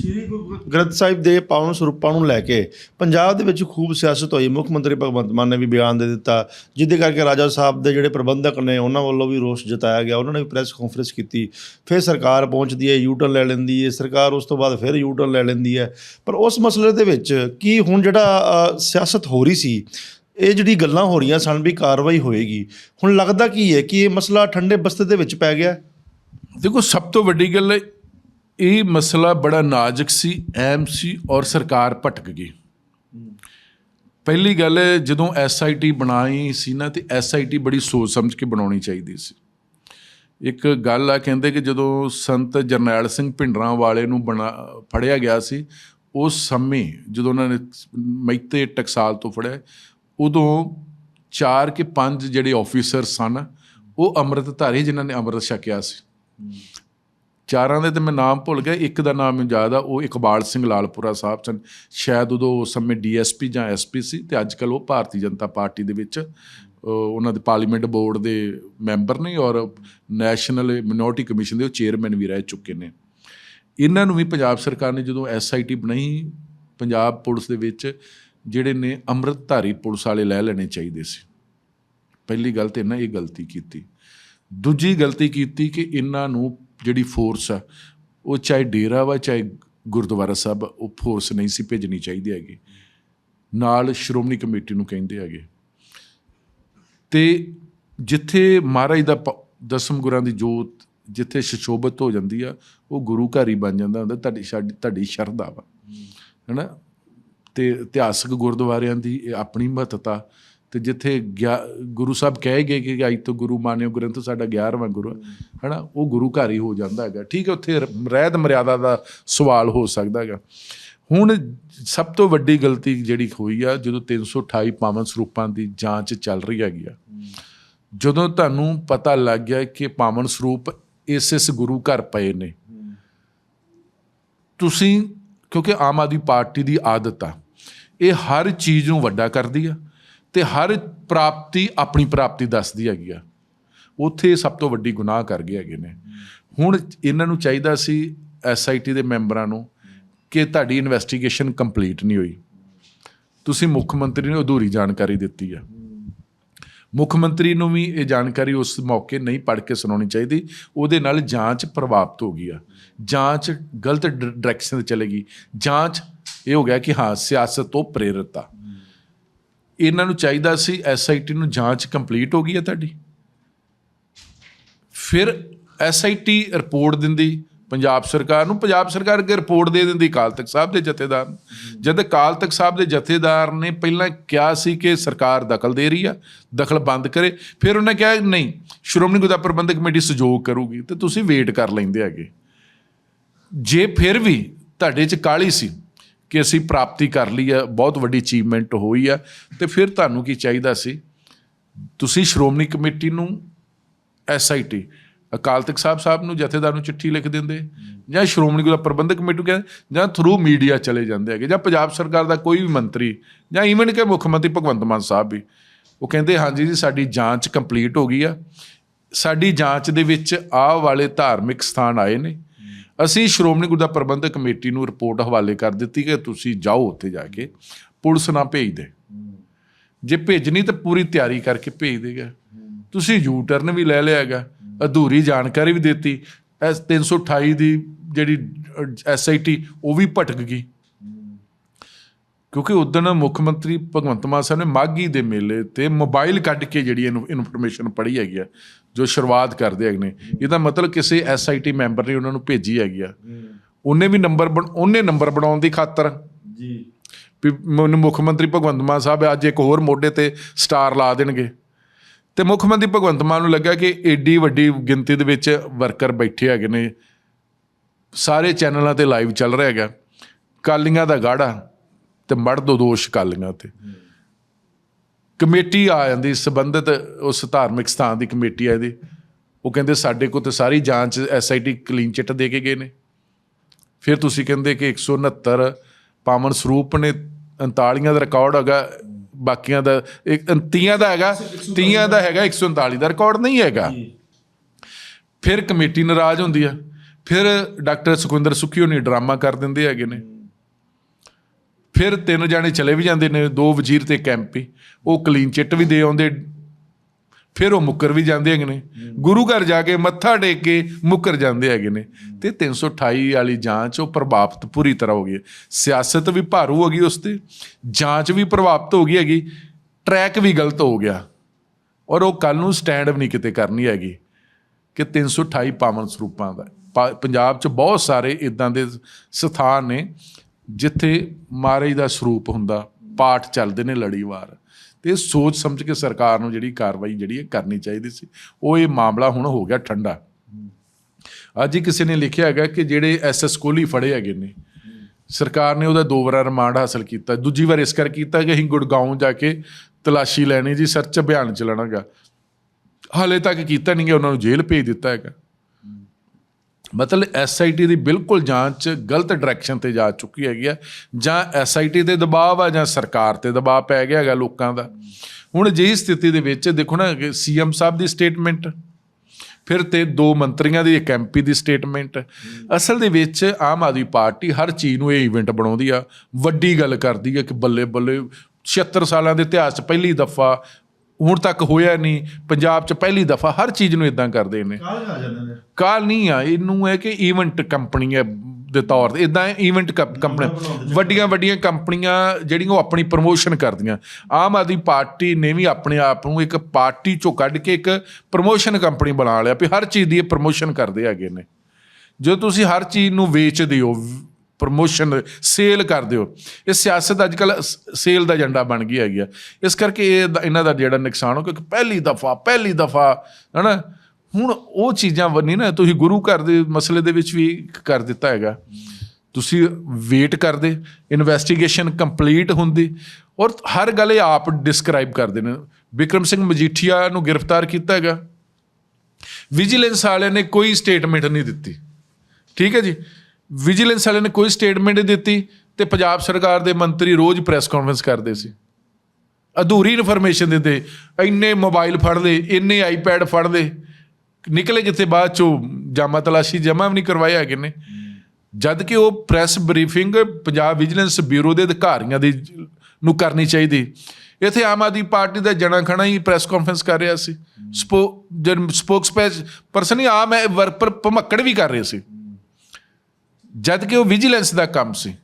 ਸ਼੍ਰੀ ਗੁਰੂ ਗ੍ਰੰਥ ਸਾਹਿਬ ਦੇ ਪਾਵਨ ਸਰੂਪਾਂ ਨੂੰ ਲੈ ਕੇ ਪੰਜਾਬ ਦੇ ਵਿੱਚ ਖੂਬ ਸਿਆਸਤ ਹੋਈ। ਮੁੱਖ ਮੰਤਰੀ ਭਗਵੰਤ ਮਾਨ ਨੇ ਵੀ ਬਿਆਨ ਦੇ ਦਿੱਤਾ ਜਿਹਦੇ ਕਰਕੇ ਰਾਜਾ ਸਾਹਿਬ ਦੇ ਜਿਹੜੇ ਪ੍ਰਬੰਧਕ ਨੇ ਉਹਨਾਂ ਵੱਲੋਂ ਵੀ ਰੋਸ ਜਤਾਇਆ ਗਿਆ। ਉਹਨਾਂ ਨੇ ਵੀ ਪ੍ਰੈਸ ਕਾਨਫਰੰਸ ਕੀਤੀ। ਫਿਰ ਸਰਕਾਰ ਪਹੁੰਚਦੀ ਹੈ ਯੂਟਰਨ ਲੈ ਲੈਂਦੀ ਹੈ। ਸਰਕਾਰ ਉਸ ਤੋਂ ਬਾਅਦ ਫਿਰ ਯੂਟਰਨ ਲੈ ਲੈਂਦੀ ਹੈ। ਪਰ ਉਸ ਮਸਲੇ ਦੇ ਵਿੱਚ ਕੀ ਹੁਣ ਜਿਹੜਾ ਸਿਆਸਤ ਹੋ ਰਹੀ ਸੀ ਇਹ ਜਿਹੜੀ ਗੱਲਾਂ ਹੋ ਰਹੀਆਂ ਸਨ ਵੀ ਕਾਰਵਾਈ ਹੋਏਗੀ। ਹੁਣ ਲੱਗਦਾ ਕੀ ਹੈ ਕਿ ਇਹ ਮਸਲਾ ਠੰਡੇ ਬਸਤੇ ਦੇ ਵਿੱਚ ਪੈ ਗਿਆ? ਦੇਖੋ ਸਭ ਤੋਂ ਵੱਡੀ ਗੱਲ ਹੈ ਇਹ ਮਸਲਾ ਬੜਾ ਨਾਜ਼ੁਕ ਸੀ, ਅਹਿਮ ਸੀ ਔਰ ਸਰਕਾਰ ਭਟਕ ਗਈ। ਪਹਿਲੀ ਗੱਲ ਹੈ ਜਦੋਂ ਐਸਆਈਟੀ ਬਣਾਈ ਸੀ ਨਾ, ਤੇ ਐਸਆਈਟੀ ਬੜੀ ਸੋਚ ਸਮਝ ਕੇ ਬਣਾਉਣੀ ਚਾਹੀਦੀ ਸੀ। ਇੱਕ ਗੱਲ ਆ, ਕਹਿੰਦੇ ਕਿ ਜਦੋਂ ਸੰਤ ਜਰਨੈਲ ਸਿੰਘ ਭਿੰਡਰਾਂ ਵਾਲੇ ਨੂੰ ਬਣਾ, ਫੜਿਆ ਗਿਆ ਸੀ, ਉਸ ਸਮੇਂ ਜਦੋਂ ਉਹਨਾਂ ਨੇ ਮੈਤੇ ਟਕਸਾਲ ਤੋਂ ਫੜਿਆ, ਉਦੋਂ ਚਾਰ ਕਿ ਪੰਜ ਜਿਹੜੇ ਆਫੀਸਰ ਸਨ, ਉਹ ਅੰਮ੍ਰਿਤਧਾਰੀ ਜਿਨ੍ਹਾਂ ਨੇ ਅੰਮ੍ਰਿਤ ਛਕਿਆ ਸੀ। ਚਾਰਾਂ ਦੇ ਤੇ ਮੈਂ ਨਾਮ ਭੁੱਲ ਗਿਆ, ਇੱਕ ਦਾ ਨਾਮ ਮੈਨੂੰ ਯਾਦ ਆ, ਉਹ ਇਕਬਾਲ ਸਿੰਘ ਲਾਲਪੁਰਾ ਸਾਹਿਬ ਸਨ। ਸ਼ਾਇਦ ਉਦੋਂ ਉਸ ਸਮੇਂ ਡੀਐਸਪੀ ਜਾਂ ਐਸਪੀ ਸੀ ਤੇ ਅੱਜ ਕੱਲ ਉਹ ਭਾਰਤੀ ਜਨਤਾ ਪਾਰਟੀ ਦੇ ਵਿੱਚ ਉਹਨਾਂ ਦੇ ਪਾਰਲੀਮੈਂਟ ਬੋਰਡ ਦੇ ਮੈਂਬਰ ਨੇ ਔਰ ਨੈਸ਼ਨਲ ਮਿਨੋਰਟੀ ਕਮਿਸ਼ਨ ਦੇ ਉਹ ਚੇਅਰਮੈਨ ਵੀ ਰਹਿ ਚੁੱਕੇ ਨੇ। ਇਹਨਾਂ ਨੂੰ ਵੀ ਪੰਜਾਬ ਸਰਕਾਰ ਨੇ ਜਦੋਂ ਐਸਆਈਟੀ ਬਣਾਈ, ਪੰਜਾਬ ਪੁਲਿਸ ਦੇ ਵਿੱਚ ਜਿਹੜੇ ਨੇ ਅੰਮ੍ਰਿਤਧਾਰੀ ਪੁਲਿਸ ਵਾਲੇ ਲੈ ਲੈਣੇ ਚਾਹੀਦੇ ਸੀ। ਪਹਿਲੀ ਗੱਲ ਤੇ ਇਹਨਾਂ ਇਹ ਗਲਤੀ ਕੀਤੀ। ਦੂਜੀ ਗਲਤੀ ਕੀਤੀ ਕਿ ਇਹਨਾਂ ਨੂੰ ਜਿਹੜੀ ਫੋਰਸ ਆ, ਉਹ ਚਾਹੇ ਡੇਰਾ ਵਾ, ਚਾਹੇ ਗੁਰਦੁਆਰਾ ਸਾਹਿਬ, ਉਹ ਫੋਰਸ ਨਹੀਂ ਸੀ ਭੇਜਣੀ ਚਾਹੀਦੀ ਹੈਗੀ। ਨਾਲ ਸ਼੍ਰੋਮਣੀ ਕਮੇਟੀ ਨੂੰ ਕਹਿੰਦੇ ਹੈਗੇ। ਤੇ ਜਿੱਥੇ ਮਹਾਰਾਜ ਦਾ ਪ- ਦਸਮ ਗੁਰਾਂ ਦੀ ਜੋਤ, ਜਿੱਥੇ ਸ਼ਸ਼ੋਭਤ ਹੋ ਜਾਂਦੀ ਆ, ਉਹ ਗੁਰੂ ਘਰ ਹੀ ਬਣ ਜਾਂਦਾ ਹੁੰਦਾ, ਤੁਹਾਡੀ ਸਾਡੀ ਤੁਹਾਡੀ ਸ਼ਰਧਾ ਵਾ। ਹੈਨਾ? ਤੇ ਇਤਿਹਾਸਕ ਗੁਰਦੁਆਰਿਆਂ ਦੀ ਇਹ ਆਪਣੀ ਮਹੱਤਤਾ ਤੇ ਜਿੱਥੇ ਗਿਆ- ਗੁਰੂ ਸਾਹਿਬ ਕਹਿ ਗਏ ਕਿ ਅੱਜ ਤੋਂ ਗੁਰੂ ਮਾਨਿਓ ਗ੍ਰੰਥ ਸਾਡਾ 11ਵਾਂ ਗੁਰੂ ਹੈ, ਹਨਾ? ਉਹ ਗੁਰੂ ਘਰ ਹੀ ਹੋ ਜਾਂਦਾ ਹੈਗਾ। ਠੀਕ ਹੈ, ਉੱਥੇ ਰ- ਰਹਿਤ ਮਰਿਆਦਾ ਦਾ ਸਵਾਲ ਹੋ ਸਕਦਾ ਹੈਗਾ। ਹੁਣ ਸਭ ਤੋਂ ਵੱਡੀ ਗਲਤੀ ਜਿਹੜੀ ਹੋਈ ਆ, ਜਦੋਂ 328 ਪਾਵਨ ਸਰੂਪਾਂ ਦੀ ਜਾਂਚ ਚੱਲ ਰਹੀ ਹੈਗੀ ਆ, ਜਦੋਂ ਤੁਹਾਨੂੰ ਪਤਾ ਲੱਗ ਗਿਆ ਕਿ ਪਾਵਨ ਸਰੂਪ ਇਸ ਇਸ ਗੁਰੂ ਘਰ ਪਏ ਨੇ, ਤੁਸੀਂ, ਕਿਉਂਕਿ ਆਮ ਆਦਮੀ ਪਾਰਟੀ ਦੀ ਆਦਤ ਆ, ਇਹ ਹਰ ਚੀਜ਼ ਨੂੰ ਵੱਡਾ ਕਰਦੀ ਆ। ਤੇ ਹਰ ਪ੍ਰਾਪਤੀ ਆਪਣੀ ਪ੍ਰਾਪਤੀ ਦੱਸਦੀ ਹੈਗੀ ਆ। ਉੱਥੇ ਇਹ ਸਭ ਤੋਂ ਵੱਡੀ ਗੁਨਾਹ ਕਰ ਗਏ ਹੈਗੇ ਨੇ। ਹੁਣ ਇਹਨਾਂ ਨੂੰ ਚਾਹੀਦਾ ਸੀ ਐਸਆਈਟੀ ਦੇ ਮੈਂਬਰਾਂ ਨੂੰ ਕਿ ਤੁਹਾਡੀ ਇਨਵੈਸਟੀਗੇਸ਼ਨ ਕੰਪਲੀਟ ਨਹੀਂ ਹੋਈ। ਤੁਸੀਂ ਮੁੱਖ ਮੰਤਰੀ ਨੂੰ ਅਧੂਰੀ ਜਾਣਕਾਰੀ ਦਿੱਤੀ ਆ। ਮੁੱਖ ਮੰਤਰੀ ਨੂੰ ਵੀ ਇਹ ਜਾਣਕਾਰੀ ਉਸ ਮੌਕੇ ਨਹੀਂ ਪੜ੍ਹ ਕੇ ਸੁਣਾਉਣੀ ਚਾਹੀਦੀ। ਉਹਦੇ ਨਾਲ ਜਾਂਚ ਪ੍ਰਭਾਵਿਤ ਹੋ ਗਈ ਆ। ਜਾਂਚ ਗਲਤ ਡਾਇਰੈਕਸ਼ਨ ਤੇ ਚਲੇਗੀ ਜਾਂਚ ਇਹ ਹੋ ਗਿਆ ਕਿ ਹਾਂ, ਸਿਆਸਤ ਤੋਂ ਪ੍ਰੇਰਿਤ ਆ। ਇਹਨਾਂ ਨੂੰ ਚਾਹੀਦਾ ਸੀ ਐਸਆਈਟੀ ਨੂੰ ਜਾਂਚ ਕੰਪਲੀਟ ਹੋ ਗਈ ਹੈ ਤੁਹਾਡੀ। ਫਿਰ ਐਸਆਈਟੀ ਰਿਪੋਰਟ ਦਿੰਦੀ, ਪੰਜਾਬ ਸਰਕਾਰ ਨੂੰ, ਪੰਜਾਬ ਸਰਕਾਰ ਅੱਗੇ ਰਿਪੋਰਟ ਦੇ ਦਿੰਦੀ ਅਕਾਲ ਤਖਤ ਸਾਹਿਬ ਦੇ ਜਥੇਦਾਰ ਨੂੰ। ਜਦ ਅਕਾਲ ਤਖਤ ਸਾਹਿਬ ਦੇ ਜਥੇਦਾਰ ਨੇ ਪਹਿਲਾਂ ਕਿਹਾ ਸੀ ਕਿ ਸਰਕਾਰ ਦਖਲ ਦੇ ਰਹੀ ਆ, ਦਖਲ ਬੰਦ ਕਰੇ, ਫਿਰ ਉਹਨੇ ਕਿਹਾ, ਨਹੀਂ, ਸ਼੍ਰੋਮਣੀ ਗੁਰਦੁਆਰਾ ਪ੍ਰਬੰਧਕ ਕਮੇਟੀ ਸਹਿਯੋਗ ਕਰੂਗੀ ਤੇ ਤੁਸੀਂ ਵੇਟ ਕਰ ਲੈਂਦੇ ਹੈਗੇ। ਜੇ ਫਿਰ ਵੀ ਤੁਹਾਡੇ 'ਚ ਕਾਲੀ ਸੀ ਕਿ ਅਸੀਂ ਪ੍ਰਾਪਤੀ ਕਰ ਲਈ ਆ ਬਹੁਤ ਵੱਡੀ ਅਚੀਵਮੈਂਟ ਹੋਈ ਆ ਤੇ ਫਿਰ ਤੁਹਾਨੂੰ ਕੀ ਚਾਹੀਦਾ ਸੀ? ਤੁਸੀਂ ਸ਼੍ਰੋਮਣੀ ਕਮੇਟੀ ਨੂੰ ਐਸਆਈਟੀ ਅਕਾਲ ਤਖਤ ਸਾਹਿਬ ਸਾਹਿਬ ਨੂੰ ਜਥੇਦਾਰ ਨੂੰ ਚਿੱਠੀ ਲਿਖ ਦਿੰਦੇ, ਜਾਂ ਸ਼੍ਰੋਮਣੀ ਗੁਰਦੁਆਰਾ ਪ੍ਰਬੰਧਕ ਕਮੇਟੀ ਨੂੰ ਕਹਿੰਦੇ, ਜਾਂ ਥਰੂ ਮੀਡੀਆ ਚਲੇ ਜਾਂਦੇ ਹੈਗੇ, ਜਾਂ ਪੰਜਾਬ ਸਰਕਾਰ ਦਾ ਕੋਈ ਵੀ ਮੰਤਰੀ, ਜਾਂ ਈਵਨ ਕਿ ਮੁੱਖ ਮੰਤਰੀ ਭਗਵੰਤ ਮਾਨ ਸਾਹਿਬ ਵੀ, ਉਹ ਕਹਿੰਦੇ, ਹਾਂਜੀ ਜੀ, ਸਾਡੀ ਜਾਂਚ ਕੰਪਲੀਟ ਹੋ ਗਈ ਆ। ਸਾਡੀ ਜਾਂਚ ਦੇ ਵਿੱਚ ਆਹ ਵਾਲੇ ਧਾਰਮਿਕ ਸਥਾਨ ਆਏ ਨੇ ਅਸੀਂ ਸ਼੍ਰੋਮਣੀ ਗੁਰਦੁਆਰਾ ਪ੍ਰਬੰਧਕ ਕਮੇਟੀ ਨੂੰ ਰਿਪੋਰਟ ਹਵਾਲੇ ਕਰ ਦਿੱਤੀ ਕਿ ਤੁਸੀਂ ਜਾਓ ਉੱਥੇ ਜਾ ਕੇ, ਪੁਲਿਸ ਨਾ ਭੇਜ ਦੇ। ਜੇ ਭੇਜਣੀ ਤਾਂ ਪੂਰੀ ਤਿਆਰੀ ਕਰਕੇ ਭੇਜ ਦੇਗਾ ਤੁਸੀਂ ਯੂ ਟਰਨ ਵੀ ਲੈ ਲਿਆ ਹੈਗਾ ਅਧੂਰੀ ਜਾਣਕਾਰੀ ਵੀ ਦਿੱਤੀ। ਐਸ 328 ਦੀ ਜਿਹੜੀ ਐਸਆਈਟੀ ਉਹ ਵੀ ਭਟਕ ਗਈ। ਕਿਉਂਕਿ ਉਦੋਂ ਮੁੱਖ ਮੰਤਰੀ ਭਗਵੰਤ ਮਾਨ ਸਾਹਿਬ ਨੇ ਮਾਗੀ ਦੇ ਮੇਲੇ ਤੇ ਮੋਬਾਈਲ ਕੱਢ ਕੇ ਜਿਹੜੀ ਇਹਨੂੰ ਇਨਫੋਰਮੇਸ਼ਨ ਪੜ੍ਹੀ ਹੈਗੀ ਆ ਜੋ ਸ਼ੁਰੂਆਤ ਕਰਦੇ ਹੈਗੇ ਨੇ। ਇਹਦਾ ਮਤਲਬ ਕਿਸੇ ਐਸਆਈਟੀ ਮੈਂਬਰ ਨੇ ਉਹਨਾਂ ਨੂੰ ਭੇਜੀ ਹੈਗੀ ਆ। ਉਹਨੇ ਵੀ ਨੰਬਰ ਉਹਨੇ ਨੰਬਰ ਬਣਾਉਣ ਦੀ ਖਾਤਰ। ਜੀ। ਵੀ ਮੈਨੂੰ ਮੁੱਖ ਮੰਤਰੀ ਭਗਵੰਤ ਮਾਨ ਸਾਹਿਬ ਅੱਜ ਇੱਕ ਹੋਰ ਮੋਢੇ ਤੇ ਸਟਾਰ ਲਾ ਦੇਣਗੇ। ਤੇ ਮੁੱਖ ਮੰਤਰੀ ਭਗਵੰਤ ਮਾਨ ਨੂੰ ਲੱਗਾ ਕਿ ਏਡੀ ਵੱਡੀ ਗਿਣਤੀ ਦੇ ਵਿੱਚ ਵਰਕਰ ਬੈਠੇ ਹੈਗੇ ਨੇ। ਸਾਰੇ ਚੈਨਲਾਂ ਤੇ ਲਾਈਵ ਚੱਲ ਰਿਹਾ ਹੈਗਾ। ਕਾਲੀਆਂ ਦਾ ਗਾੜਾ। ਤੇ ਮੜ ਦੋ ਦੋਸ਼ ਕਾਲੀਆਂ ਤੇ ਕਮੇਟੀ ਆ ਜਾਂਦੀ ਸੰਬੰਧਿਤ ਉਸ ਧਾਰਮਿਕ ਸਥਾਨ ਦੀ ਕਮੇਟੀ ਆ ਇਹਦੀ ਉਹ ਕਹਿੰਦੇ ਸਾਡੇ ਕੋਲ ਤੇ ਸਾਰੀ ਜਾਂਚ ਐਸਆਈਟੀ ਕਲੀਨ ਚਿੱਟ ਦੇ ਕੇ ਗਏ ਨੇ। ਫਿਰ ਤੁਸੀਂ ਕਹਿੰਦੇ ਕਿ 169 ਪਾਵਨ ਸਰੂਪ ਨੇ 39 ਦਾ ਰਿਕਾਰਡ ਹੈਗਾ ਬਾਕੀਆਂ ਦਾ ਇੱਕ 30 ਦਾ ਹੈਗਾ 30 ਦਾ ਹੈਗਾ 139 ਦਾ ਰਿਕਾਰਡ ਨਹੀਂ ਹੈਗਾ। ਫਿਰ ਕਮੇਟੀ ਨਾਰਾਜ਼ ਹੁੰਦੀ ਆ। ਫਿਰ ਡਾਕਟਰ ਸੁਖਵਿੰਦਰ ਸੁੱਖੀ ਹੋਣੀ ਡਰਾਮਾ ਕਰ ਦਿੰਦੇ ਹੈਗੇ ਨੇ। ਫਿਰ ਤਿੰਨ ਜਾਣੇ ਚਲੇ ਵੀ ਜਾਂਦੇ ਨੇ, ਦੋ ਵਜ਼ੀਰ ਤੇ ਕੈਂਪੀ ਉਹ ਕਲੀਨ ਚਿੱਟ ਵੀ ਦੇ ਆਉਂਦੇ, ਫਿਰ ਉਹ ਮੁੱਕਰ ਵੀ ਜਾਂਦੇ ਹੈਗੇ ਨੇ। ਗੁਰੂ ਘਰ ਜਾ ਕੇ ਮੱਥਾ ਟੇਕ ਕੇ ਮੁੱਕਰ ਜਾਂਦੇ ਹੈਗੇ ਨੇ। ਤੇ 328 ਵਾਲੀ ਜਾਂਚ ਉਹ ਪ੍ਰਭਾਵਿਤ ਪੂਰੀ ਤਰ੍ਹਾਂ ਹੋ ਗਈ ਸਿਆਸਤ ਵੀ ਭਾਰੂ ਹੋ ਗਈ ਉਸ ਤੇ, ਜਾਂਚ ਵੀ ਪ੍ਰਭਾਵਿਤ ਹੋ ਗਈ ਹੈਗੀ, ਟਰੈਕ ਵੀ ਗਲਤ ਹੋ ਗਿਆ। ਔਰ ਉਹ ਕੱਲ ਨੂੰ ਸਟੈਂਡ ਵੀ ਨਹੀਂ ਕਿਤੇ ਕਰਨੀ ਹੈਗੀ, ਕਿ 328 ਪਾਵਨ ਸਰੂਪਾਂ ਦਾ। ਪਾ- ਪੰਜਾਬ 'ਚ ਬਹੁਤ ਸਾਰੇ ਇਦਾਂ ਦੇ ਸਥਾਨ ਨੇ ਜਿੱਥੇ ਮਹਾਰਾਜ ਦਾ ਸਰੂਪ ਹੁੰਦਾ, ਪਾਠ ਚੱਲਦੇ ਨੇ ਲੜੀਵਾਰ। ਤੇ ਸੋਚ ਸਮਝ ਕੇ ਸਰਕਾਰ ਨੂੰ ਜਿਹੜੀ ਕਾਰਵਾਈ ਜਿਹੜੀ ਹੈ ਕਰਨੀ ਚਾਹੀਦੀ ਸੀ, ਉਹ ਇਹ ਮਾਮਲਾ ਹੁਣ ਹੋ ਗਿਆ ਠੰਡਾ। ਅੱਜ ਹੀ ਕਿਸੇ ਨੇ ਲਿਖਿਆ ਹੈਗਾ ਕਿ ਜਿਹੜੇ ਐਸਐਸ ਕੋਹਲੀ ਫੜੇ ਹੈਗੇ ਨੇ, ਸਰਕਾਰ ਨੇ ਉਹਦਾ ਦੋ ਵਾਰ ਰਿਮਾਂਡ ਹਾਸਲ ਕੀਤਾ, ਦੂਜੀ ਵਾਰ ਇਸ ਕਰ ਕੀਤਾ ਕਿ ਅਸੀਂ ਗੁੜਗਾਉਂ ਜਾ ਕੇ ਤਲਾਸ਼ੀ ਲੈਣੀ ਜੀ, ਸਰਚ ਅਭਿਆਨ ਚਲਾਣਾਗਾ ਹਾਲੇ ਤੱਕ ਕੀਤਾ ਨਹੀਂ ਗਿਆ ਉਹਨਾਂ ਨੂੰ ਜੇਲ੍ਹ ਭੇਜ ਦਿੱਤਾ ਹੈਗਾ। ਮਤਲਬ ਐਸਆਈਟੀ ਦੀ ਬਿਲਕੁਲ ਜਾਂਚ ਗਲਤ ਡਾਇਰੈਕਸ਼ਨ ਤੇ ਜਾ ਚੁੱਕੀ ਹੈਗੀ ਆ, ਜਾਂ ਐਸਆਈਟੀ ਤੇ ਦਬਾਅ ਆ ਜਾਂ ਸਰਕਾਰ ਤੇ ਦਬਾਅ ਪੈ ਗਿਆ ਹੈਗਾ ਲੋਕਾਂ ਦਾ। ਹੁਣ ਜਿਹੀ ਸਥਿਤੀ ਦੇ ਵਿੱਚ ਦੇਖੋ ਨਾ, ਕਿ ਸੀਐਮ ਸਾਹਿਬ ਦੀ ਸਟੇਟਮੈਂਟ ਫਿਰ ਤੇ ਦੋ ਮੰਤਰੀਆਂ ਦੀ, ਇੱਕ ਐਮਪੀ ਦੀ ਸਟੇਟਮੈਂਟ ਅਸਲ ਦੇ ਵਿੱਚ ਆਮ ਆਦਮੀ ਪਾਰਟੀ ਹਰ ਚੀਜ਼ ਨੂੰ ਇਹ ਇਵੈਂਟ ਬਣਾਉਂਦੀ ਆ, ਵੱਡੀ ਗੱਲ ਕਰਦੀ ਆ ਕਿ ਬੱਲੇ ਬੱਲੇ 76 ਸਾਲਾਂ ਦੇ ਇਤਿਹਾਸ 'ਚ ਪਹਿਲੀ ਦਫਾ ਹੁਣ ਤੱਕ ਹੋਇਆ ਨਹੀਂ। ਪੰਜਾਬ 'ਚ ਪਹਿਲੀ ਦਫਾ ਹਰ ਚੀਜ਼ ਨੂੰ ਇਦਾਂ ਕਰਦੇ ਨੇ। ਕਾਲ ਆ ਜਾਂਦੇ ਨੇ? ਕਾਲ ਨਹੀਂ ਆ ਇਹਨੂੰ ਹੈ ਕਿ ਇਵੈਂਟ ਕੰਪਨੀ ਹੈ ਦੇ ਤੌਰ ਤੇ। ਇਦਾਂ ਇਵੈਂਟ ਕੰਪਨੀ ਵੱਡੀਆਂ ਵੱਡੀਆਂ ਕੰਪਨੀਆਂ ਜਿਹੜੀਆਂ ਉਹ ਆਪਣੀ ਪ੍ਰਮੋਸ਼ਨ ਕਰਦੀਆਂ। ਆਮ ਆਦਮੀ ਪਾਰਟੀ ਨੇ ਵੀ ਆਪਣੇ ਆਪ ਨੂੰ ਇੱਕ ਪਾਰਟੀ ਚੋਂ ਕੱਢ ਕੇ ਇੱਕ ਪ੍ਰਮੋਸ਼ਨ ਕੰਪਨੀ ਬਣਾ ਲਿਆ ਵੀ ਹਰ ਚੀਜ਼ ਦੀ ਇਹ ਪ੍ਰਮੋਸ਼ਨ ਕਰਦੇ ਹੈਗੇ ਨੇ। ਜੋ ਤੁਸੀਂ ਹਰ ਚੀਜ਼ ਨੂੰ ਵੇਚਦੇ ਹੋ ਪ੍ਰਮੋਸ਼ਨ ਸੇਲ ਕਰ ਦਿਓ। ਇਹ ਸਿਆਸਤ ਅੱਜ ਕੱਲ ਸੇਲ ਦਾ ਏਜੰਡਾ ਬਣ ਗਈ ਹੈਗੀ ਆ। ਇਸ ਕਰਕੇ ਇਹ ਇਹਨਾਂ ਦਾ ਜਿਹੜਾ ਨੁਕਸਾਨ ਹੋ ਕਿਉਂਕਿ ਪਹਿਲੀ ਦਫਾ ਪਹਿਲੀ ਦਫਾ, ਹਨਾ? ਹੁਣ ਉਹ ਚੀਜ਼ਾਂ ਵ- ਨਹੀਂ ਨਾ, ਤੁਸੀਂ ਗੁਰੂ ਘਰ ਦੇ ਮਸਲੇ ਦੇ ਵਿੱਚ ਵੀ ਕਰ ਦਿੱਤਾ ਹੈਗਾ। ਤੁਸੀਂ ਵੇਟ ਕਰਦੇ ਇਨਵੈਸਟੀਗੇਸ਼ਨ ਕੰਪਲੀਟ ਹੁੰਦੀ, ਔਰ ਹਰ ਗੱਲ ਇਹ ਆਪ ਡਿਸਕ੍ਰਾਈਬ ਕਰਦੇ ਨੇ। ਵਿਕਰਮ ਸਿੰਘ ਮਜੀਠੀਆ ਨੂੰ ਗ੍ਰਿਫਤਾਰ ਕੀਤਾ ਹੈਗਾ। ਵਿਜੀਲੈਂਸ ਵਾਲਿਆਂ ਨੇ ਕੋਈ ਸਟੇਟਮੈਂਟ ਨਹੀਂ ਦਿੱਤੀ। ਠੀਕ ਹੈ ਜੀ? ਵਿਜੀਲੈਂਸ ਵਾਲਿਆਂ ਨੇ ਕੋਈ ਸਟੇਟਮੈਂਟ ਨਹੀਂ ਦਿੱਤੀ ਤੇ ਪੰਜਾਬ ਸਰਕਾਰ ਦੇ ਮੰਤਰੀ ਰੋਜ਼ ਪ੍ਰੈਸ ਕਾਨਫਰੰਸ ਕਰਦੇ ਸੀ। ਅਧੂਰੀ ਇਨਫੋਰਮੇਸ਼ਨ ਦਿੰਦੇ, ਇੰਨੇ ਮੋਬਾਈਲ ਫੜ ਲਏ ਇੰਨੇ ਆਈਪੈਡ ਫੜ ਲਏ ਨਿਕਲੇ ਕਿੱਥੇ ਬਾਅਦ ਚੋਂ ਜਾਮਾ ਤਲਾਸ਼ੀ ਜਮਾ ਵੀ ਨਹੀਂ ਕਰਵਾਏ ਹੈਗੇ ਨੇ। ਜਦ ਕਿ ਉਹ press briefing Punjab vigilance bureau ਦੇ ਅਧਿਕਾਰੀਆਂ ਦੀ ਨੂੰ ਕਰਨੀ ਚਾਹੀਦੀ। ਇੱਥੇ ਆਮ ਆਦਮੀ ਪਾਰਟੀ ਦਾ ਜਣਾ ਖਣਾ ਹੀ ਪ੍ਰੈਸ ਕਾਨਫਰੰਸ ਕਰ ਰਿਹਾ ਸੀ। ਸਪੋ ਸਪੋਕਸ ਪਰਸਨ ਹੀ ਆਮ ਹੈ ਵਰਕਰ ਭਮੱਕੜ ਵੀ ਕਰ ਰਹੇ ਸੀ। ਜਦ ਕਿ ਉਹ ਵਿਜੀਲੈਂਸ ਦਾ ਕੰਮ ਸੀ।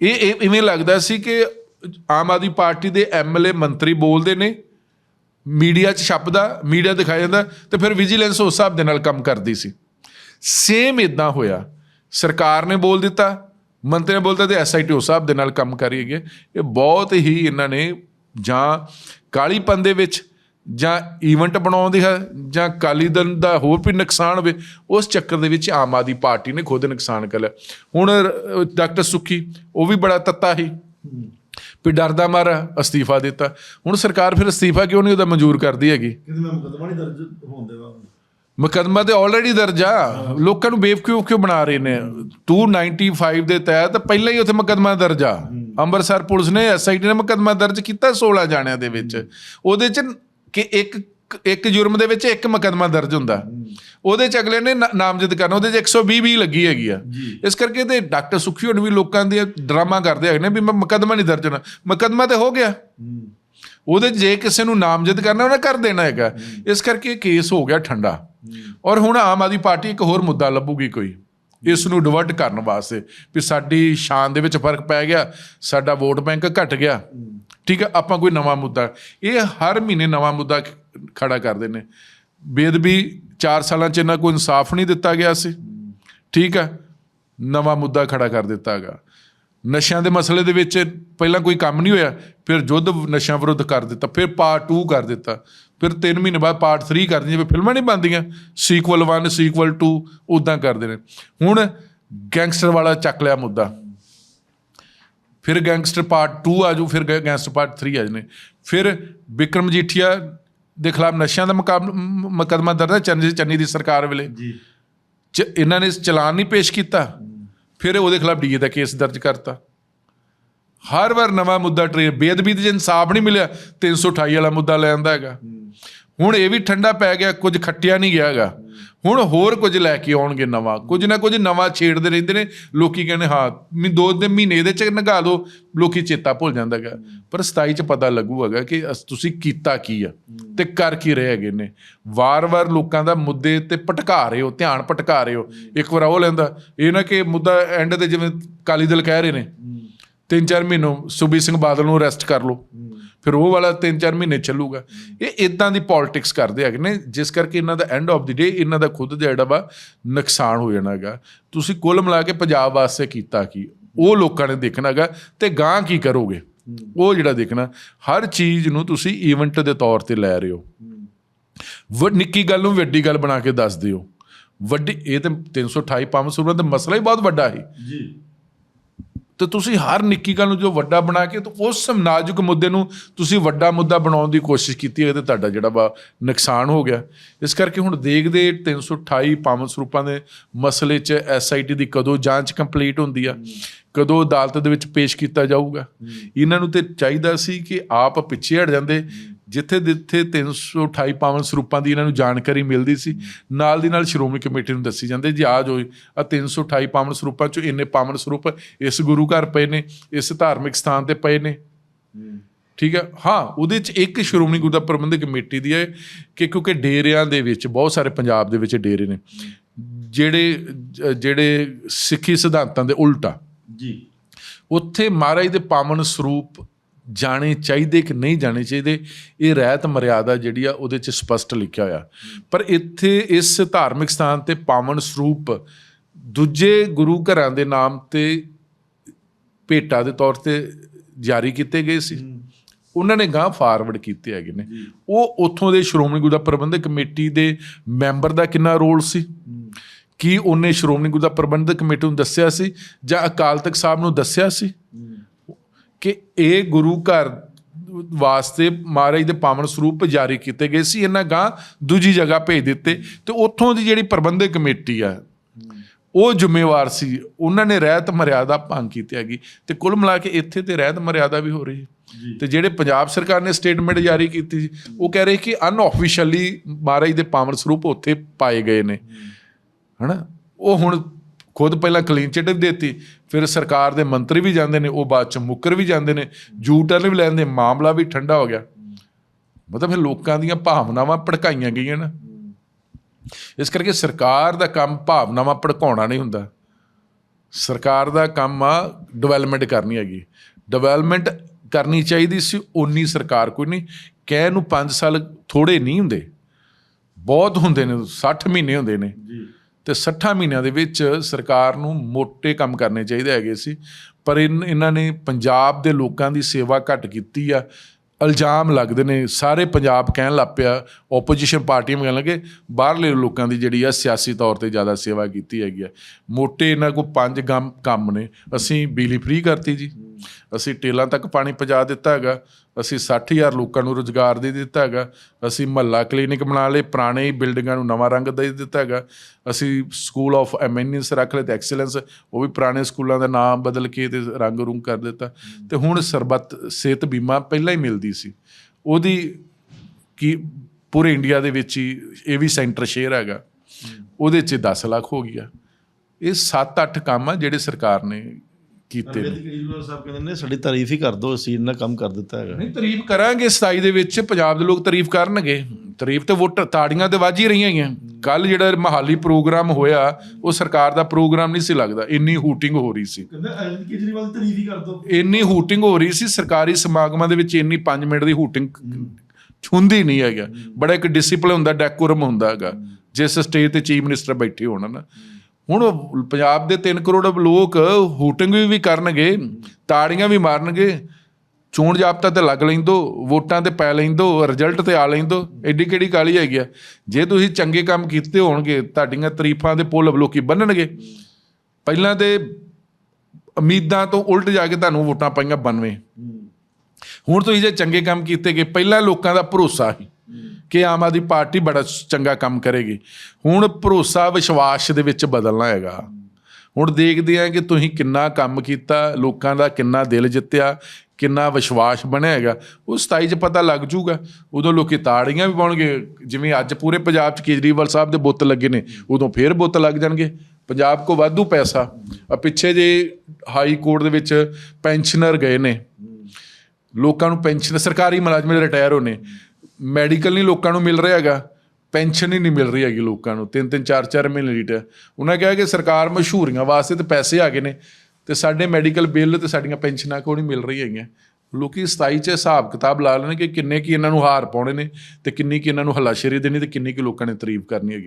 ਇਹ ਇਵੇਂ ਲੱਗਦਾ ਸੀ ਕਿ ਆਮ ਆਦਮੀ ਪਾਰਟੀ ਦੇ ਐਮਐਲਏ ਮੰਤਰੀ ਬੋਲਦੇ ਨੇ, ਮੀਡੀਆ 'ਚ ਛਪਦਾ, ਮੀਡੀਆ ਦਿਖਾਇਆ ਜਾਂਦਾ, ਤੇ ਫਿਰ ਵਿਜੀਲੈਂਸ ਉਸ ਹਿਸਾਬ ਦੇ ਨਾਲ ਕੰਮ ਕਰਦੀ ਸੀ। ਸੇਮ ਇਦਾਂ ਹੋਇਆ। ਸਰਕਾਰ ਨੇ ਬੋਲ ਦਿੱਤਾ, ਮੰਤਰੀ ਨੇ ਬੋਲਤਾ ਤੇ ਐਸਆਈਟੀ ਉਸ ਹਿਸਾਬ ਦੇ ਨਾਲ ਕੰਮ ਕਰੀ ਹੈਗੇ ਇਹ ਬਹੁਤ ਹੀ ਇਹਨਾਂ ਨੇ ਜਾਂ ਕਾਲੀਪਨ ਦੇ ਵਿੱਚ ਜਾਂ ਇਵੈਂਟ ਬਣਾਉਂਦੇ ਹੈ ਜਾਂ ਕਾਲੀ ਦਲ ਦਾ ਹੋਰ ਵੀ ਨੁਕਸਾਨ ਹੋਵੇ ਉਸ ਚੱਕਰ ਦੇ ਵਿੱਚ ਆਮ ਆਦਮੀ ਪਾਰਟੀ ਨੇ ਖੁਦ ਨੁਕਸਾਨ ਕਰ ਲਿਆ। ਹੁਣ ਡਾਕਟਰ ਸੁੱਖੀ ਉਹ ਵੀ ਬੜਾ ਤੱਤਾ ਸੀ। ਵੀ ਡਰਦਾ ਮਾਰਾ ਅਸਤੀਫਾ ਦਿੱਤਾ। ਹੁਣ ਸਰਕਾਰ ਫਿਰ ਅਸਤੀਫਾ ਕਿਉਂ ਨਹੀਂ ਉਹਦਾ ਮਨਜ਼ੂਰ ਕਰਦੀ ਹੈਗੀ? ਕਿਤੇ ਮੈਂ ਮੁਕਦਮਾ ਨਹੀਂ ਦਰਜ ਹੋਣ ਦੇਵਾ ਮੁਕੱਦਮਾ ਤੇ ਆਲਰੇਡੀ ਦਰਜ ਆ। ਲੋਕਾਂ ਨੂੰ ਬੇਵਕੂਫ ਕਿਉਂ ਬਣਾ ਰਹੇ ਨੇ? 295 ਦੇ ਤਹਿਤ ਪਹਿਲਾਂ ਹੀ ਉੱਥੇ ਮੁਕੱਦਮਾ ਦਰਜ ਆ। ਅੰਮ੍ਰਿਤਸਰ ਪੁਲਿਸ ਨੇ ਐਸਆਈਟੀ ਨੇ ਮੁਕੱਦਮਾ ਦਰਜ ਕੀਤਾ 16 ਜਾਣਿਆਂ ਦੇ ਵਿੱਚ। ਉਹਦੇ ਚ ਕਿ ਇੱਕ ਇੱਕ ਜੁਰਮ ਦੇ ਵਿੱਚ ਇੱਕ ਮੁਕੱਦਮਾ ਦਰਜ ਹੁੰਦਾ। ਉਹਦੇ ਚ ਅਗਲੇ ਨੇ ਨਾਮਜ਼ਦ ਕਰਨਾ ਉਹਦੇ ਚ 120 ਵੀ ਲੱਗੀ ਹੈਗੀ ਆ। ਇਸ ਕਰਕੇ ਤੇ ਡਾਕਟਰ ਸੁਖੀ ਹੁਣ ਵੀ ਲੋਕਾਂ ਦੇ ਡਰਾਮਾ ਕਰਦੇ ਹੈਗੇ ਨੇ ਵੀ ਮੈਂ ਮੁਕੱਦਮਾ ਨਹੀਂ ਦਰਜ ਹੋਣਾ। ਮੁਕੱਦਮਾ ਤੇ ਹੋ ਗਿਆ। ਉਹਦੇ 'ਚ ਜੇ ਕਿਸੇ ਨੂੰ ਨਾਮਜ਼ਦ ਕਰਨਾ ਉਹਨੇ ਕਰ ਦੇਣਾ ਹੈਗਾ। ਇਸ ਕਰਕੇ ਕੇਸ ਹੋ ਗਿਆ ਠੰਡਾ। ਔਰ ਹੁਣ ਆਮ ਆਦਮੀ ਪਾਰਟੀ ਇੱਕ ਹੋਰ ਮੁੱਦਾ ਲੱਭੂਗੀ ਕੋਈ। ਇਸ ਨੂੰ ਡਿਵਰਟ ਕਰਨ ਵਾਸਤੇ ਵੀ ਸਾਡੀ ਸ਼ਾਨ ਦੇ ਵਿੱਚ ਫ਼ਰਕ ਪੈ ਗਿਆ ਸਾਡਾ ਵੋਟ ਬੈਂਕ ਘਟ ਗਿਆ। ਠੀਕ ਹੈ ਆਪਾਂ ਕੋਈ ਨਵਾਂ ਮੁੱਦਾ। ਇਹ ਹਰ ਮਹੀਨੇ ਨਵਾਂ ਮੁੱਦਾ ਖ- ਖੜਾ ਕਰਦੇ ਨੇ। ਬੇਦਬੀ 4 ਸਾਲਾਂ ਚ ਇਹਨਾਂ ਕੋਈ ਇਨਸਾਫ ਨਹੀਂ ਦਿੱਤਾ ਗਿਆ ਸੀ। ਠੀਕ ਹੈ ਨਵਾਂ ਮੁੱਦਾ ਖੜਾ ਕਰ ਦਿੱਤਾ ਹੈਗਾ ਨਸ਼ਿਆਂ ਦੇ ਮਸਲੇ ਦੇ ਵਿੱਚ ਪਹਿਲਾਂ ਕੋਈ ਕੰਮ ਨਹੀਂ ਹੋਇਆ, ਫਿਰ ਯੁੱਧ ਨਸ਼ਿਆਂ ਵਿਰੁੱਧ ਕਰ ਦਿੱਤਾ, ਫਿਰ ਪਾਰਟ 2 ਕਰ ਦਿੱਤਾ। ਫਿਰ 3 ਮਹੀਨੇ ਬਾਅਦ ਪਾਰਟ 3 ਕਰ ਦਿੰਦੇ ਜਿਵੇਂ ਫਿਲਮਾਂ ਨਹੀਂ ਬਣਦੀਆਂ। ਸੀਕਵਲ 1 ਸੀਕਵਲ 2 ਉਦਾਂ ਕਰਦੇ ਨੇ। ਹੁਣ ਗੈਂਗਸਟਰ ਵਾਲਾ ਚੱਕ ਲਿਆ ਮੁੱਦਾ। ਫਿਰ ਗੈਂਗਸਟਰ ਪਾਰਟ 2 ਆ ਜੂ ਫਿਰ ਗੈਂਗਸਟਰ ਪਾਰਟ 3 ਆ ਜਨੇ ਫਿਰ ਵਿਕਰਮ ਜੀਠੀਆ ਦੇ ਖਿਲਾਫ ਨਸ਼ਿਆਂ ਦਾ ਮੁਕੱਦਮਾ ਦਰਜ ਹੈ ਚੰਨੀ ਚੰਨੀ ਦੀ ਸਰਕਾਰ ਵੇਲੇ। ਜੀ। ਇਹਨਾਂ ਨੇ ਚਲਾਨ ਨਹੀਂ ਪੇਸ਼ ਕੀਤਾ। ਫਿਰ ਉਹਦੇ ਖਿਲਾਫ ਡੀਏ ਦਾ ਕੇਸ ਦਰਜ ਕਰਤਾ। ਹਰ ਵਾਰ ਨਵਾਂ ਮੁੱਦਾ ਟ੍ਰੇ ਬੇਅਦਬੀ ਦੇ ਇਨਸਾਫ ਨਹੀਂ ਮਿਲਿਆ 328 ਵਾਲਾ ਮੁੱਦਾ ਲੈ ਆਂਦਾ ਹੈਗਾ। ਹੁਣ ਇਹ ਵੀ ਠੰਡਾ ਪੈ ਗਿਆ ਕੁਝ ਖੱਟਿਆ ਨਹੀਂ ਗਿਆਗਾ ਹੁਣ ਹੋਰ ਕੁਝ ਲੈ ਕੇ ਆਉਣਗੇ ਨਵਾਂ। ਕੁਝ ਨਾ ਕੁਝ ਨਵਾਂ ਛੇੜਦੇ ਰਹਿੰਦੇ ਨੇ। ਲੋਕੀ ਕਹਿੰਦੇ ਹਾਂ ਮੈਂ ਦੋ ਦਿਨ ਮਹੀਨੇ ਦੇ ਚ ਨਗਾ ਦੋ। ਲੋਕੀ ਚੇਤਾ ਭੁੱਲ ਜਾਂਦਾਗਾ ਪਰ 27 ਚ ਪਤਾ ਲੱਗੂਗਾ ਕਿ ਤੁਸੀਂ ਕੀਤਾ ਕੀ ਆ ਤੇ ਕਰ ਕੀ ਰਹੇ ਹੈਗੇ ਨੇ। ਵਾਰ-ਵਾਰ ਲੋਕਾਂ ਦਾ ਮੁੱਦੇ ਤੇ ਭਟਕਾ ਰਹੇ ਹੋ ਧਿਆਨ ਭਟਕਾ ਰਹੇ ਹੋ। ਇੱਕ ਵਾਰ ਉਹ ਲੈਂਦਾ ਇਹ ਨਾ ਕਿ ਮੁੱਦਾ ਐਂਡ ਤੇ ਜਿਵੇਂ ਕਾਲੀ ਦਲ ਕਹਿ ਰਹੇ ਨੇ ਤਿੰਨ ਚਾਰ ਮਹੀਨੋਂ ਸੁਬੀ ਸਿੰਘ ਬਾਦਲ ਨੂੰ ਅਰੈਸਟ ਕਰ ਲਓ। ਫਿਰ ਉਹ ਵਾਲਾ ਤਿੰਨ ਚਾਰ ਮਹੀਨੇ ਚੱਲੂਗਾ। ਇਹ ਇਦਾਂ ਦੀ ਪੋਲਿਟਿਕਸ ਕਰਦੇ ਹੈਗੇ ਨੇ ਜਿਸ ਕਰਕੇ ਇਹਨਾਂ ਦਾ ਐਂਡ ਆਫ ਦੀ ਡੇ ਇਹਨਾਂ ਦਾ ਖੁਦ ਦਾ ਜਿਹੜਾ ਵਾ ਨੁਕਸਾਨ ਹੋ ਜਾਣਾਗਾ ਤੁਸੀਂ ਕੁੱਲ ਮਿਲਾ ਕੇ ਪੰਜਾਬ ਵਾਸਤੇ ਕੀਤਾ ਕੀ? ਉਹ ਲੋਕਾਂ ਨੇ ਦੇਖਣਾਗਾ ਤੇ ਗਾਂ ਕੀ ਕਰੋਗੇ? ਉਹ ਜਿਹੜਾ ਦੇਖਣਾ ਹਰ ਚੀਜ਼ ਨੂੰ ਤੁਸੀਂ ਇਵੈਂਟ ਦੇ ਤੌਰ ਤੇ ਲੈ ਰਹੇ ਹੋ। ਨਿੱਕੀ ਗੱਲ ਨੂੰ ਵੱਡੀ ਗੱਲ ਬਣਾ ਕੇ ਦੱਸ ਦਿਓ। ਵੱਡੀ ਇਹ ਤੇ 328 ਪਾਵਨ ਸੂਰਾਂ ਦਾ ਮਸਲਾ ਹੀ ਬਹੁਤ ਵੱਡਾ ਹੈ ਜੀ। ਤੇ ਤੁਸੀਂ ਹਰ ਨਿੱਕੀ ਗੱਲ ਨੂੰ ਜੋ ਵੱਡਾ ਬਣਾ ਕੇ ਤੇ ਉਸ ਨਾਜ਼ੁਕ ਮੁੱਦੇ ਨੂੰ ਤੁਸੀਂ ਵੱਡਾ ਮੁੱਦਾ ਬਣਾਉਣ ਦੀ ਕੋਸ਼ਿਸ਼ ਕੀਤੀ ਹੈ ਤੇ ਤੁਹਾਡਾ ਜਿਹੜਾ ਵਾ ਨੁਕਸਾਨ ਹੋ ਗਿਆ। ਇਸ ਕਰਕੇ ਹੁਣ ਦੇਖਦੇ 328 ਪਾਵਨ ਸਰੂਪਾਂ ਦੇ ਮਸਲੇ 'ਚ ਐਸਆਈਟੀ ਦੀ ਕਦੋਂ ਜਾਂਚ ਕੰਪਲੀਟ ਹੁੰਦੀ ਆ ਕਦੋਂ ਅਦਾਲਤ ਦੇ ਵਿੱਚ ਪੇਸ਼ ਕੀਤਾ ਜਾਊਗਾ। ਇਹਨਾਂ ਨੂੰ ਤੇ ਚਾਹੀਦਾ ਸੀ ਕਿ ਆਪ ਪਿੱਛੇ ਹਟ ਜਾਂਦੇ ਜਿੱਥੇ ਜਿੱਥੇ 328 ਪਾਵਨ ਸਰੂਪਾਂ ਦੀ ਇਹਨਾਂ ਨੂੰ ਜਾਣਕਾਰੀ ਮਿਲਦੀ ਸੀ ਨਾਲ ਦੀ ਨਾਲ ਸ਼੍ਰੋਮਣੀ ਕਮੇਟੀ ਨੂੰ ਦੱਸੀ ਜਾਂਦੇ ਜੀ ਆ ਜੋ ਆ 328 ਪਾਵਨ ਸਰੂਪਾਂ ਚੋਂ ਇੰਨੇ ਪਾਵਨ ਸਰੂਪ ਇਸ ਗੁਰੂ ਘਰ ਪਏ ਨੇ ਇਸ ਧਾਰਮਿਕ ਸਥਾਨ ਤੇ ਪਏ ਨੇ। ਠੀਕ ਹੈ? ਹਾਂ ਉਹਦੇ ਚ ਇੱਕ ਸ਼੍ਰੋਮਣੀ ਗੁਰਦੁਆਰਾ ਪ੍ਰਬੰਧਕ ਕਮੇਟੀ ਦੀ ਹੈ ਕਿ ਕਿਉਂਕਿ ਡੇਰਿਆਂ ਦੇ ਵਿੱਚ ਬਹੁਤ ਸਾਰੇ ਪੰਜਾਬ ਦੇ ਵਿੱਚ ਡੇਰੇ ਨੇ। ਜਿਹੜੇ ਜਿਹੜੇ ਸਿੱਖੀ ਸਿਧਾਂਤਾਂ ਦੇ ਉਲਟਾ ਜੀ। ਉੱਥੇ ਮਹਾਰਾਜ ਦੇ ਪਾਵਨ ਸਰੂਪ ਜਾਣੇ ਚਾਹੀਦੇ ਕਿ ਨਹੀਂ ਜਾਣੇ ਚਾਹੀਦੇ ਇਹ ਰਹਿਤ ਮਰਿਆਦਾ ਜਿਹੜੀ ਆ ਉਹਦੇ ਚ ਸਪਸ਼ਟ ਲਿਖਿਆ ਹੋਇਆ। ਪਰ ਇੱਥੇ ਇਸ ਧਾਰਮਿਕ ਸਥਾਨ ਤੇ ਪਾਵਨ ਸਰੂਪ ਦੂਜੇ ਗੁਰੂ ਘਰਾਂ ਦੇ ਨਾਮ ਤੇ ਭੇਟਾ ਦੇ ਤੌਰ ਤੇ ਜਾਰੀ ਕੀਤੇ ਗਏ ਸੀ। ਉਹਨਾਂ ਨੇ ਗਾਂ ਫਾਰਵਰਡ ਕੀਤੇ ਹੈਗੇ ਨੇ। ਉਹ ਉੱਥੋਂ ਦੇ ਸ਼੍ਰੋਮਣੀ ਗੁਰਦੁਆਰਾ ਪ੍ਰਬੰਧਕ ਕਮੇਟੀ ਦੇ ਮੈਂਬਰ ਦਾ ਕਿੰਨਾ ਰੋਲ ਸੀ? ਕੀ ਉਹਨੇ ਸ਼੍ਰੋਮਣੀ ਗੁਰਦੁਆਰਾ ਪ੍ਰਬੰਧਕ ਕਮੇਟੀ ਨੂੰ ਦੱਸਿਆ ਸੀ ਜਾਂ ਅਕਾਲ ਤਖਤ ਸਾਹਿਬ ਨੂੰ ਦੱਸਿਆ ਸੀ? ਕਿ ਇਹ ਗੁਰੂ ਘਰ ਵਾਸਤੇ ਮਹਾਰਾਜ ਦੇ ਪਾਵਨ ਸਰੂਪ ਜਾਰੀ ਕੀਤੇ ਗਏ ਸੀ, ਇਹਨਾਂ ਗਾਂ ਦੂਜੀ ਜਗ੍ਹਾ ਭੇਜ ਦਿੱਤੇ ਤੇ ਉੱਥੋਂ ਦੀ ਜਿਹੜੀ ਪ੍ਰਬੰਧਕ ਕਮੇਟੀ ਆ, ਉਹ ਜ਼ਿੰਮੇਵਾਰ ਸੀ। ਉਹਨਾਂ ਨੇ ਰਹਿਤ ਮਰਿਆਦਾ ਭੰਗ ਕੀਤੀ ਹੈਗੀ ਤੇ ਕੁੱਲ ਮਿਲਾ ਕੇ ਇੱਥੇ ਤੇ ਰਹਿਤ ਮਰਿਆਦਾ ਵੀ ਹੋ ਰਹੀ ਹੈ। ਤੇ ਜਿਹੜੇ ਪੰਜਾਬ ਸਰਕਾਰ ਨੇ ਸਟੇਟਮੈਂਟ ਜਾਰੀ ਕੀਤੀ ਸੀ ਉਹ ਕਹਿ ਰਹੇ ਕਿ ਅਨਆਫੀਸ਼ੀਅਲੀ ਮਹਾਰਾਜ ਦੇ ਪਾਵਨ ਸਰੂਪ ਉੱਥੇ ਪਾਏ ਗਏ ਨੇ। ਹਨਾ? ਉਹ ਹੁਣ ਖੁਦ ਪਹਿਲਾਂ ਕਲੀਨ ਚਿੱਟ ਵੀ ਦਿੱਤੀ, ਫਿਰ ਸਰਕਾਰ ਦੇ ਮੰਤਰੀ ਵੀ ਜਾਂਦੇ ਨੇ, ਉਹ ਬਾਅਦ ਚ ਮੁੱਕਰ ਵੀ ਜਾਂਦੇ ਨੇ ਜੂ ਵੀ ਲੈਂਦੇ ਮਾਮਲਾ ਵੀ ਠੰਡਾ ਹੋ ਗਿਆ। ਮਤਲਬ ਫਿਰ ਲੋਕਾਂ ਦੀਆਂ ਭਾਵਨਾਵਾਂ ਭੜਕਾਈਆਂ ਗਈਆਂ ਨਾ। ਇਸ ਕਰਕੇ ਸਰਕਾਰ ਦਾ ਕੰਮ ਭਾਵਨਾਵਾਂ ਭੜਕਾਉਣਾ ਨਹੀਂ ਹੁੰਦਾ। ਸਰਕਾਰ ਦਾ ਕੰਮ ਆ ਡਿਵੈਲਪਮੈਂਟ ਕਰਨੀ ਹੈਗੀ। ਡਿਵੈਲਪਮੈਂਟ ਕਰਨੀ ਚਾਹੀਦੀ ਸੀ ਉਨੀ ਸਰਕਾਰ ਕੋਈ ਨਹੀਂ। ਕਹਿ ਨੂੰ 5 ਸਾਲ ਥੋੜੇ ਨਹੀਂ ਹੁੰਦੇ। ਬਹੁਤ ਹੁੰਦੇ ਨੇ 60 ਮਹੀਨੇ ਹੁੰਦੇ ਨੇ। ਜੀ। ਤੇ 60 ਮਹੀਨਿਆਂ ਦੇ ਵਿੱਚ ਸਰਕਾਰ ਨੂੰ ਮੋਟੇ ਕੰਮ ਕਰਨੇ ਚਾਹੀਦੇ ਹੈਗੇ ਸੀ। ਪਰ ਇਹਨਾਂ ਨੇ ਪੰਜਾਬ ਦੇ ਲੋਕਾਂ ਦੀ ਸੇਵਾ ਘੱਟ ਕੀਤੀ ਆ। ਇਲਜ਼ਾਮ ਲੱਗਦੇ ਨੇ, ਸਾਰੇ ਪੰਜਾਬ ਕਹਿਣ ਲੱਗ ਪਿਆ ਆਪੋਜੀਸ਼ਨ ਪਾਰਟੀਆਂ ਕਹਿਣ ਲੱਗੇ, ਬਾਹਰਲੇ ਲੋਕਾਂ ਦੀ ਜਿਹੜੀ ਆ ਸਿਆਸੀ ਤੌਰ ਤੇ ਜ਼ਿਆਦਾ ਸੇਵਾ ਕੀਤੀ ਹੈਗੀ ਆ। ਮੋਟੇ ਇਹਨਾਂ ਕੋ ਪੰਜ ਕੰਮ ਨੇ, ਅਸੀਂ ਬਿਜਲੀ ਫ੍ਰੀ ਕਰਤੀ ਜੀ। ਅਸੀਂ ਟੇਲਾਂ ਤੱਕ ਪਾਣੀ ਪਹੁੰਚਾ ਦਿੱਤਾ ਹੈਗਾ, ਅਸੀਂ 60000 ਲੋਕਾਂ ਨੂੰ ਰੋਜ਼ਗਾਰ ਦੇ ਦਿੱਤਾ ਹੈਗਾ, ਅਸੀਂ ਮਹੱਲਾ ਕਲੀਨਿਕ ਬਣਾ ਲਏ, ਪੁਰਾਣੇ ਬਿਲਡਿੰਗਾਂ ਨੂੰ ਨਵਾਂ ਰੰਗ ਦੇ ਦਿੱਤਾ ਹੈਗਾ, ਅਸੀਂ ਸਕੂਲ ਆਫ ਐਮਿਨੈਂਸ ਰੱਖ ਲਏ ਤੇ ਐਕਸਲੈਂਸ, ਉਹ ਵੀ ਪੁਰਾਣੇ ਸਕੂਲਾਂ ਦਾ ਨਾਮ ਬਦਲ ਕੇ ਤੇ ਰੰਗ ਰੂੰਗ ਕਰ ਦਿੱਤਾ। ਤੇ ਹੁਣ ਸਰਬੱਤ ਸਿਹਤ ਬੀਮਾ ਪਹਿਲਾਂ ਹੀ ਮਿਲਦੀ ਸੀ। ਉਹਦੀ ਕੀ ਪੂਰੇ ਇੰਡੀਆ ਦੇ ਵਿੱਚ ਹੀ ਇਹ ਵੀ ਸੈਂਟਰ ਸ਼ੇਅਰ ਹੈਗਾ, ਉਹਦੇ 'ਚ 10 ਲੱਖ ਹੋ ਗਿਆ। ਇਹ 7-8 ਕੰਮ ਆ ਜਿਹੜੇ ਸਰਕਾਰ ਨੇ ਕੀਤੇ ਨੇ। ਕੇਜਰੀਵਾਲ ਸਾਹਿਬ ਕਹਿੰਦੇ ਨੇ ਸਾਡੀ ਤਾਰੀਫ ਹੀ ਕਰ ਦਿਓ ਅਸੀਂ ਇੰਨਾ ਕੰਮ ਕਰ ਦਿੱਤਾ ਹੈਗਾ। ਨਹੀਂ ਤਾਰੀਫ ਕਰਾਂਗੇ 27 ਦੇ ਵਿੱਚ ਪੰਜਾਬ ਦੇ ਲੋਕ ਤਾਰੀਫ ਕਰਨਗੇ। ਤਾਰੀਫ ਤੇ ਵੋਟ ਤਾੜੀਆਂ ਤੇ ਵੱਜ ਹੀ ਰਹੀਆਂ ਹੈਗੀਆਂ ਕੱਲ ਜਿਹੜਾ ਮਹਾਲੀ ਪ੍ਰੋਗਰਾਮ ਹੋਇਆ ਉਹ ਸਰਕਾਰ ਦਾ ਪ੍ਰੋਗਰਾਮ ਨਹੀਂ ਸੀ ਲੱਗਦਾ। ਇੰਨੀ ਹੂਟਿੰਗ ਹੋ ਰਹੀ ਸੀ। ਕਹਿੰਦੇ ਅਰਵਿੰਦ ਕੇਜਰੀਵਾਲ ਤਾਰੀਫ ਹੀ ਕਰ ਦਿਓ। ਇੰਨੀ ਹੂਟਿੰਗ ਹੋ ਰਹੀ ਸੀ ਸਰਕਾਰੀ ਸਮਾਗਮਾਂ ਦੇ ਵਿੱਚ ਇੰਨੀ 5 ਮਿੰਟ ਦੀ ਹੂਟਿੰਗ ਛੁੰਦੀ ਨਹੀਂ ਹੈਗਾ। ਬੜਾ ਇੱਕ ਡਿਸਪਲਿਨ ਹੁੰਦਾ ਡੈਕੋਰਮ ਹੁੰਦਾ ਹੈਗਾ। ਜਿਸ ਸਟੇਜ ਤੇ ਚੀਫ ਮਿਨਿਸਟਰ ਬੈਠੇ ਹੋਣ ਨਾ। ਹੁਣ ਪੰਜਾਬ ਦੇ 3 ਕਰੋੜ ਲੋਕ ਹੂਟਿੰਗ ਵੀ ਵੀ ਕਰਨਗੇ ਤਾੜੀਆਂ ਵੀ ਮਾਰਨਗੇ ਚੋਣ ਜਾਬਤਾ ਤੇ ਲੱਗ ਲੈਂਦੋ ਵੋਟਾਂ ਤੇ ਪੈ ਲੈਂਦੋ ਰਿਜ਼ਲਟ ਤੇ ਆ ਲੈਂਦੋ ਐਡੀ ਕਿਹੜੀ ਕਾਲੀ ਹੈਗੀ ਆ? ਜੇ ਤੁਸੀਂ ਚੰਗੇ ਕੰਮ ਕੀਤੇ ਹੋਣਗੇ ਤੁਹਾਡੀਆਂ ਤਾਰੀਫਾਂ ਦੇ ਪੁੱਲ ਲੋਕੀ ਬੰਨਣਗੇ ਪਹਿਲਾਂ ਤੇ ਉਮੀਦਾਂ ਤੋਂ ਉਲਟ ਜਾ ਕੇ ਤੁਹਾਨੂੰ ਵੋਟਾਂ ਪਾਈਆਂ 92 ਹੁਣ ਤੁਸੀਂ ਜੇ ਚੰਗੇ ਕੰਮ ਕੀਤੇ ਗਏ ਪਹਿਲਾਂ ਲੋਕਾਂ ਦਾ ਭਰੋਸਾ ਸੀ। ਕਿ ਆਮ ਆਦਮੀ ਪਾਰਟੀ ਬੜਾ ਚੰਗਾ ਕੰਮ ਕਰੇਗੀ। ਹੁਣ ਭਰੋਸਾ ਵਿਸ਼ਵਾਸ ਦੇ ਵਿੱਚ ਬਦਲਣਾ ਹੈਗਾ। ਹੁਣ ਦੇਖਦੇ ਆ ਕਿ ਤੁਸੀਂ ਕਿੰਨਾ ਕੰਮ ਕੀਤਾ, ਲੋਕਾਂ ਦਾ ਕਿੰਨਾ ਦਿਲ ਜਿੱਤਿਆ, ਕਿੰਨਾ ਵਿਸ਼ਵਾਸ ਬਣਿਆ ਹੈਗਾ। ਉਹ 27 ਚ ਪਤਾ ਲੱਗ ਜੂਗਾ। ਉਦੋਂ ਲੋਕੀ ਤਾੜੀਆਂ ਵੀ ਪਾਉਣਗੇ। ਜਿਵੇਂ ਅੱਜ ਪੂਰੇ ਪੰਜਾਬ ਚ ਕੇਜਰੀਵਾਲ ਸਾਹਿਬ ਦੇ ਬੁੱਤ ਲੱਗੇ ਨੇ, ਉਦੋਂ ਫੇਰ ਬੁੱਤ ਲੱਗ ਜਾਣਗੇ। ਪੰਜਾਬ ਕੋ ਵਾਧੂ ਪੈਸਾ। ਆ ਪਿੱਛੇ ਜੇ ਹਾਈ ਕੋਰਟ ਦੇ ਵਿੱਚ ਪੈਨਸ਼ਨਰ ਗਏ ਨੇ। ਲੋਕਾਂ ਨੂੰ ਪੈਨਸ਼ਨ, ਸਰਕਾਰੀ ਮੁਲਾਜ਼ਮ ਜਿਹੜੇ ਰਿਟਾਇਰ ਹੋਣੇ ਮੈਡੀਕਲ ਨਹੀਂ ਲੋਕਾਂ ਨੂੰ ਮਿਲ ਰਿਹਾ ਹੈਗਾ, ਪੈਨਸ਼ਨ ਹੀ ਨਹੀਂ ਮਿਲ ਰਹੀ ਹੈਗੀ ਲੋਕਾਂ ਨੂੰ, ਤਿੰਨ ਤਿੰਨ ਚਾਰ ਚਾਰ ਮਹੀਨੇ ਲੀਟਰ। ਉਹਨਾਂ ਕਿਹਾ ਕਿ ਸਰਕਾਰ ਮਸ਼ਹੂਰੀਆਂ ਵਾਸਤੇ ਤੇ ਪੈਸੇ ਆ ਗਏ ਨੇ ਤੇ ਸਾਡੇ ਮੈਡੀਕਲ ਬਿੱਲ ਤੇ ਸਾਡੀਆਂ ਪੈਨਸ਼ਨਾਂ ਕੋਈ ਨਹੀਂ ਮਿਲ ਰਹੀ ਹੈਗੀਆਂ? ਲੋਕੀ 27 ਚ ਹਿਸਾਬ ਕਿਤਾਬ ਲਾ ਲੈਣ ਕਿ ਕਿੰਨੇ ਕੀ ਇਹਨਾਂ ਨੂੰ ਹਾਰ ਪਾਉਣੇ ਨੇ ਤੇ ਕਿੰਨੀ ਕੀ ਇਹਨਾਂ ਨੂੰ ਹਲਾਸ਼ੇਰੀ ਦੇਣੀ ਤੇ ਕਿੰਨੀ ਕੀ ਲੋਕਾਂ ਨੇ ਤਾਰੀਫ ਕਰਨੀ ਹੈਗੀ।